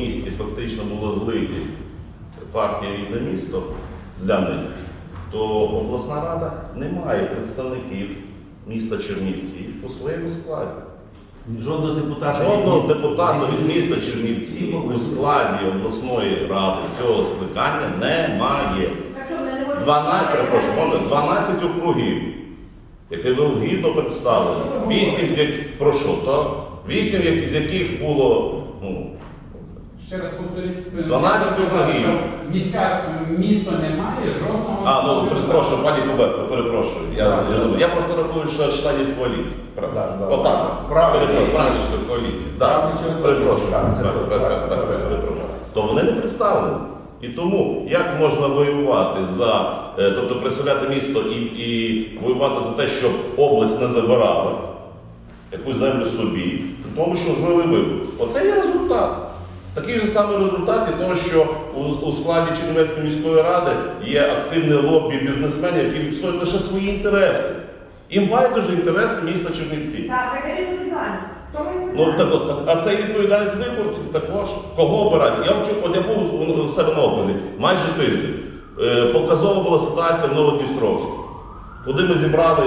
місті фактично було злиті партія рідне місто для них, то обласна рада не має представників міста Чернівці у своєму складі. Жодного депутата. Жодного депутата від міста Чернівці у складі обласної ради цього скликання немає. Так що вони не можуть... 12, перепрошую, можна, 12 округів, які ви гідно представлені. 8 з яких, прошу, то 8 з яких було, ну, Ще раз повторіть. 12 округів. Міська, місто не має жодного... а, ну, перепрошую, пані Кубевко, перепрошую. Я, я, забув. я просто рахую, що членів коаліції. Правда. Да, да. Отак. Правильно. Перепрошую, правильно, коаліції. Да. Правильно, Перепрошую. перепрошую. То вони не представлені. І тому як можна воювати за, е, тобто представляти місто і, і воювати за те, щоб область не забирала якусь землю собі, при тому, що злили вибори. Оце є результат. Такий же самий результат є того, що у, складі Чернівецької міської ради є активне лобі бізнесменів, які відстоюють лише свої інтереси. Їм байдуже інтереси міста Чернівці. Так, так відповідальність. Ну так от, так, а це відповідальність виборців також. Кого обирати? Я вчора, от я був у- себе на окрузі майже тиждень. Е, показова була ситуація в Новодністровську, куди ми зібрали